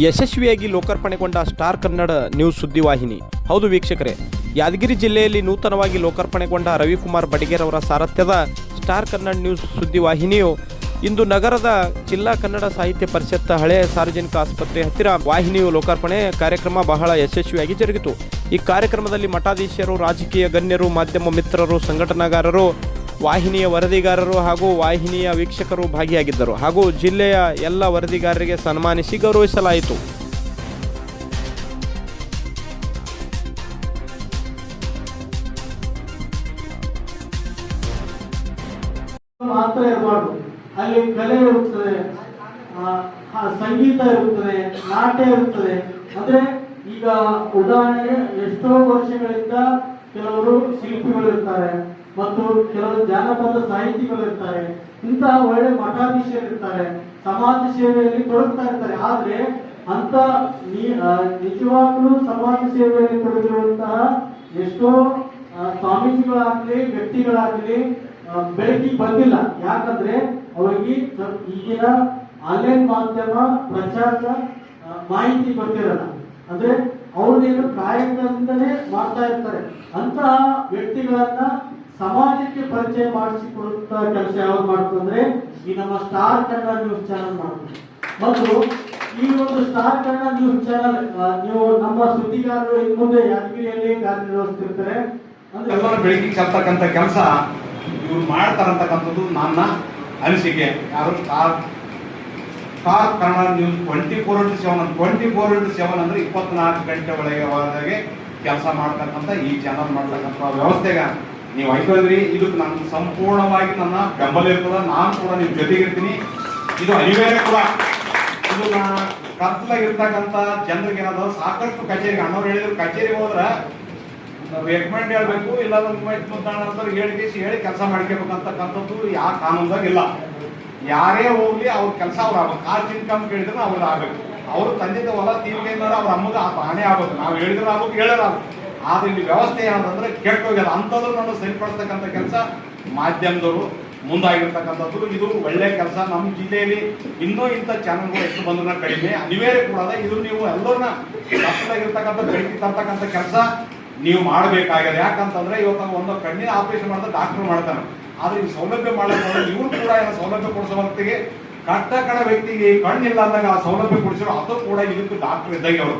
ಯಶಸ್ವಿಯಾಗಿ ಲೋಕಾರ್ಪಣೆಗೊಂಡ star Kannada news ಸುದ್ದಿವಾಹಿನಿ. ಹೌದು ವೀಕ್ಷಕರೇ, ಯಾದಗಿರಿ ಜಿಲ್ಲೆಯಲ್ಲಿ ನೂತನವಾಗಿ ಲೋಕಾರ್ಪಣೆಗೊಂಡ ರವಿಕುಮಾರ್ ಬಡಿಗೇರ್ ಅವರ ಸಾರಥ್ಯದ ಸ್ಟಾರ್ ಕನ್ನಡ ನ್ಯೂಸ್ ಸುದ್ದಿವಾಹಿನಿಯು ಇಂದು ನಗರದ ಜಿಲ್ಲಾ ಕನ್ನಡ ಸಾಹಿತ್ಯ ಪರಿಷತ್ ಹಳೆ ಸಾರ್ವಜನಿಕ ಆಸ್ಪತ್ರೆ ಹತ್ತಿರ ವಾಹಿನಿಯು ಲೋಕಾರ್ಪಣೆ ಕಾರ್ಯಕ್ರಮ ಬಹಳ ಯಶಸ್ವಿಯಾಗಿ ಜರುಗಿತು. ಈ ಕಾರ್ಯಕ್ರಮದಲ್ಲಿ ಮಠಾಧೀಶರು, ರಾಜಕೀಯ ಗಣ್ಯರು, ಮಾಧ್ಯಮ ಮಿತ್ರರು, ಸಂಘಟನಾಗಾರರು ವಾಹಿನಿಯ ವರದಿಗಾರರು ಹಾಗೂ ವಾಹಿನಿಯ ವೀಕ್ಷಕರು ಭಾಗಿಯಾಗಿದ್ದರು. ಹಾಗೂ ಜಿಲ್ಲೆಯ ಎಲ್ಲ ವರದಿಗಾರರಿಗೆ ಸನ್ಮಾನಿಸಿ ಗೌರವಿಸಲಾಯಿತು. ಮಾತ್ರ ಇರಬಾರ್ದು. ಅಲ್ಲಿ ಕಲೆ ಇರುತ್ತದೆ ಸಂಗೀತ ಇರುತ್ತದೆ, ನಾಟ್ಯ ಇರುತ್ತದೆ. ಅಂದ್ರೆ ಈಗ ಉದಾಹರಣೆಗೆ ಎಷ್ಟೋ ವರ್ಷಗಳಿಂದ ಕೆಲವರು ಶಿಲ್ಪಿಗಳು ಇರ್ತಾರೆ ಮತ್ತು ಕೆಲವು ಜಾನಪದ ಸಾಹಿತಿಗಳು ಇರ್ತಾರೆ ಇಂತಹ ಒಳ್ಳೆ ಮಠಾಧೀಶರು ಇರ್ತಾರೆ ಸಮಾಜ ಸೇವೆಯಲ್ಲಿ ತೊಡಗ್ತಾ ಇರ್ತಾರೆ. ಆದ್ರೆ ಅಂತ ನಿಜವಾಗ್ಲೂ ಸಮಾಜ ಸೇವೆಯಲ್ಲಿ ತೊಡಗಿರುವಂತಹ ಎಷ್ಟೋ ಸ್ವಾಮೀಜಿಗಳಾಗ್ಲಿ, ವ್ಯಕ್ತಿಗಳಾಗ್ಲಿ ಬೆಳಕಿಗೆ ಬಂದಿಲ್ಲ. ಯಾಕಂದ್ರೆ ಅವರಿಗೆ ಈಗಿನ ಆನ್ಲೈನ್ ಮಾಧ್ಯಮ ಪ್ರಚಾರದ ಮಾಹಿತಿ ಗೊತ್ತಿರಲ್ಲ ಅಂದ್ರೆ ಅವ್ರನ್ನೇನು ಕಾಯಕದಿಂದಲೇ ಮಾಡ್ತಾ ಇರ್ತಾರೆ. ಅಂತಹ ವ್ಯಕ್ತಿಗಳನ್ನ ಸಮಾಜಕ್ಕೆ ಪರಿಚಯ ಮಾಡಿಸಿಕೊಡುತ್ತ ಕೆಲಸ ಯಾವ್ದು ಮಾಡ್ತಂದ್ರೆ ಈ ನಮ್ಮ ಸ್ಟಾರ್ ಕನ್ನಡ ನ್ಯೂಸ್ ಚಾನಲ್ ಮಾಡ್ತದೆ ಮತ್ತು ಈ ಒಂದು ಸ್ಟಾರ್ ಕನ್ನಡ ನ್ಯೂಸ್ ಚಾನಲ್ ನೀವು ನಮ್ಮ ಸುದ್ದಿಗಾರರು ಇನ್ನು ಮುಂದೆ ಯಾದಗಿರಿಯಲ್ಲಿ ಕಾರ್ಯನಿರ್ವಹಿಸ್ತಿರ್ತಾರೆ? ಅಂದ್ರೆ ಎಲ್ಲರೂ ಬೆಳಕಿಗೆ ತರ್ತಕ್ಕಂಥ ಕೆಲಸ ಇವ್ರು ಮಾಡ್ತಾರಂತಕ್ಕಂಥದ್ದು ನನ್ನ ಅನಿಸಿಕೆ. ಯಾರು star star Kannada news twenty four into seven twenty four into seven ಅಂದ್ರೆ ಇಪ್ಪತ್ನಾಲ್ಕು ಗಂಟೆ ಒಳಗೆ ಒಳಗೆ ಕೆಲಸ ಮಾಡ್ತಕ್ಕಂಥ ಈ ಚಾನಲ್ ಮಾಡ್ತಕ್ಕಂಥ ವ್ಯವಸ್ಥೆಗೆ ನೀವು ಐತಂದ್ರಿ ಇದಕ್ಕೆ ನನ್ನ ಸಂಪೂರ್ಣವಾಗಿ ನನ್ನ ಬೆಂಬಲ ಇರ್ತದ, ನಾನು ಕೂಡ ನಿಮ್ಮ ಜೊತೆಗಿರ್ತೀನಿ ಇದು ಅನಿವಾರ್ಯ ಕೂಡ. ಇದು ಕರ್ತಲಾಗಿರ್ತಕ್ಕಂಥ ಜನರಿಗೆ ಏನಾದ್ರು ಸಾಕಷ್ಟು ಕಚೇರಿಗೆ ಅಣ್ಣವ್ರು ಹೇಳಿದ್ರು ಕಚೇರಿ ಹೋದ್ರೆ ರೆಕಮೆಂಡ್ ಹೇಳ್ಬೇಕು ಇಲ್ಲ ಅಂತ ಹೇಳಿ ಹೇಳಿ ಕೆಲಸ ಮಾಡ್ಕೋಬೇಕಂತಕ್ಕಂಥದ್ದು ಯಾವ ಕಾನೂನ್ದಾಗ ಇಲ್ಲ. ಯಾರೇ ಹೋಗ್ಲಿ ಅವ್ರ ಕೆಲಸ ಅವ್ರು ಆಗ್ಬೇಕು. ಇನ್ಕಮ್ ಕೇಳಿದ್ರೆ ಅವ್ರು ಆಗ್ಬೇಕು. ಅವ್ರು ತಂದಿದ್ದ ಹೊಲ ತೀರ್ಕೆಂದ್ರೆ ಅವ್ರ ಅಮ್ಮಗ ಆ ಬಾಣೆ ಆಗ್ಬೇಕು. ನಾವು ಹೇಳಿದ್ರೆ ಆಗ್ಬೇಕು ಹೇಳಿದ್ರೆ ಆಗ್ಬೇಕು ಆದ್ರೆ ಇಲ್ಲಿ ವ್ಯವಸ್ಥೆ ಏನಂತಂದ್ರೆ ಕೆಟ್ಟೋಗ್ಯದ ಅಂಥದ್ರನ್ನ ಸರಿಪಡಿಸ್ತಕ್ಕಂಥ ಕೆಲಸ ಮಾಧ್ಯಮದವರು, ಮುಂದಾಗಿರ್ತಕ್ಕಂಥದ್ದು ಇದು ಒಳ್ಳೆ ಕೆಲಸ. ನಮ್ಮ ಜಿಲ್ಲೆಯಲ್ಲಿ ಇನ್ನೂ ಇಂಥ ಚಾನಲ್ಗಳು ಎಷ್ಟು ಬಂದ್ರೆ ಕಡಿಮೆ. ಅನಿವಾರ್ಯ ಕೂಡ ಇದು ನೀವು ಎಲ್ಲರನ್ನ ಕಷ್ಟದಾಗಿರ್ತಕ್ಕಂಥ ಬೆಳಕಿ ತರ್ತಕ್ಕಂಥ ಕೆಲಸ ನೀವು ಮಾಡಬೇಕಾಗಿದೆ. ಯಾಕಂತಂದ್ರೆ ಇವತ್ತು ಒಂದು ಕಣ್ಣಿನ ಆಪರೇಷನ್ ಮಾಡಿದ್ರೆ ಡಾಕ್ಟರ್ ಮಾಡ್ತಾನೆ ಆದ್ರೆ ಈ ಸೌಲಭ್ಯ ಮಾಡಕ್ಕೆ ಇವ್ರು ಕೂಡ ಏನೋ ಸೌಲಭ್ಯ ಕೊಡಿಸೋ ಹೊತ್ತಿಗೆ ಕಟ್ಟ ಕಡ ವ್ಯಕ್ತಿಗೆ ಕಣ್ಣಿಲ್ಲ ಅಂದಾಗ ಆ ಸೌಲಭ್ಯ ಕೊಡಿಸಿರೋ ಅದು ಕೂಡ ಇದಕ್ಕೆ ಡಾಕ್ಟರ್ ಇದ್ದಾಗ ಅವರು.